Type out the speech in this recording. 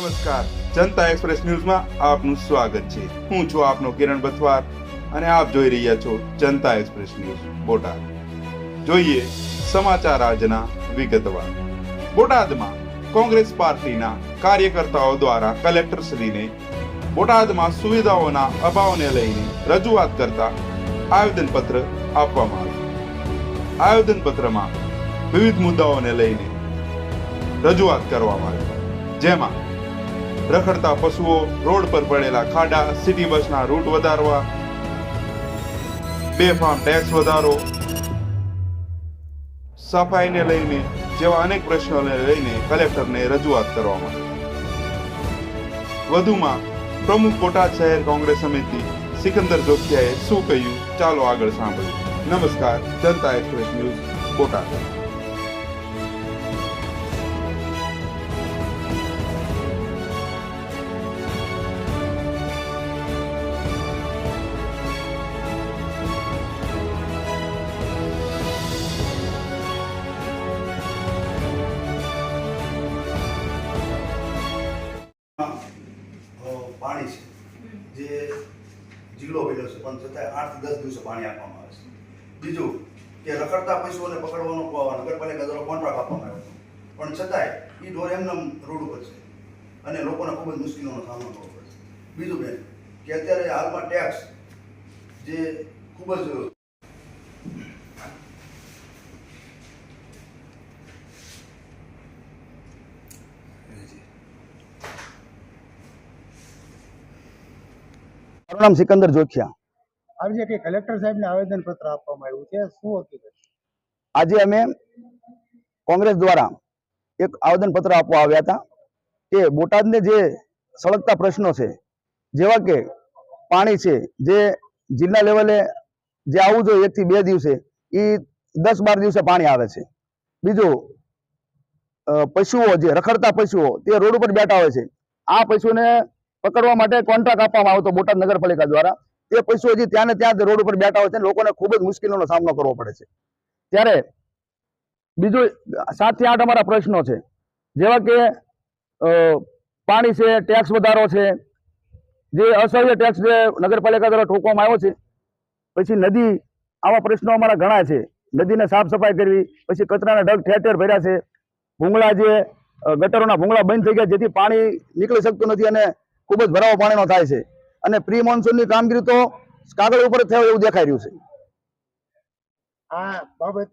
નમસ્કાર. જનતા એક્સપ્રેસ ન્યૂઝમાં આપનું સ્વાગત છે. હું છું આપનો કિરણ બથવાર અને આપ જોઈ રહ્યા છો જનતા એક્સપ્રેસ ન્યૂઝ, બોટાદ. જોઈએ સમાચાર આજના વિગતવાર. બોટાદમાં કોંગ્રેસ પાર્ટીના કાર્યકર્તાઓ દ્વારા કલેક્ટરશ્રીને બોટાદમાં સુવિધાઓના અભાવને લઈને રજૂઆત કરતા આવેદનપત્ર આપવામાં આવ્યું. આવેદનપત્રમાં વિવિધ મુદ્દાઓને લઈને રજૂઆત કરવામાં આવી. જેમાં રખડતા પશુઓ રોડ પર પડેલા ખાડા સિટી બસના રૂટ વધારવા બેફામ ટેક્સ વધારો, સફાઈને લઈને, જેવા અનેક પ્રશ્નોને લઈને કલેક્ટરને રજૂઆત કરવામાં વધુમાં, પ્રમુખ બોટાદ શહેર કોંગ્રેસ સમિતિ સિકંદર જોખિયાએ શું કહ્યું? ચાલો આગળ સાંભળીએ. નમસ્કાર, જનતા એક્સપ્રેસ ન્યૂઝ, બોટાદ. પાણી છે, જે જિલ્લો બન્યો છે, પણ છતાંય આઠથી દસ દિવસે પાણી આપવામાં આવે છે. બીજું કે રખડતા પશુઓને પકડવાનો નગરપાલિકા દ્વારા કોન્ટ્રાક્ટ આપવામાં આવ્યો. પણ છતાંય એ ઢોર એમને રોડ ઉપર છે. અને લોકોને ખૂબ જ મુશ્કેલીઓનો સામનો કરવો પડે છે. બીજું બેન, કે અત્યારે હાલમાં ટેક્સ જે ખૂબ જ મારું નામ સિકંદર જોખિયા. આજે કે કલેક્ટર સાહેબને આવેદન પત્ર આપવામાં આવ્યું છે શું હકીકત આજે અમે કોંગ્રેસ દ્વારા એક આવેદન પત્ર આપવા આવ્યા હતા કે બોટાદને જે સળગતા પ્રશ્નો છે જેવા કે પાણી છે જે જિલ્લા લેવલે જે આવવું જોઈએ એક થી બે દિવસે એ દસ બાર દિવસે પાણી આવે છે. બીજું પશુઓ જે રખડતા પશુઓ તે રોડ ઉપર બેઠા હોય છે આ પશુને પકડવા માટે કોન્ટ્રાક્ટ આપવામાં આવતો બોટાદ નગરપાલિકા દ્વારા. એ પશુ હજી ત્યાં ને ત્યાં રોડ ઉપર બેઠા હોય છે લોકોને ખૂબ જ મુશ્કેલીનો સામનો કરવો પડે છે. ત્યારે બીજું સાતથી આઠ અમારા પ્રશ્નો છે. જેવા કે પાણી છે ટેક્સ વધારો છે, જે અસહ્ય ટેક્સ જે નગરપાલિકા દ્વારા ઠોકવામાં આવ્યો છે, પછી નદી, આવા પ્રશ્નો અમારા ઘણા છે. નદીને સાફ સફાઈ કરવી, પછી કચરાના ઢગ ઠેર ઠેર ભર્યા છે. ભૂંગળા જે ગટરોના ભૂંગળા બંધ થઈ ગયા, જેથી પાણી નીકળી શકતું નથી અને ખૂબ જ ભરાવો પાણીનો થાય છે. અને પ્રી મોન્સૂનની કામગીરી તો કાગળ ઉપર થયો એવું દેખાઈ રહ્યું છે. આ બાબતે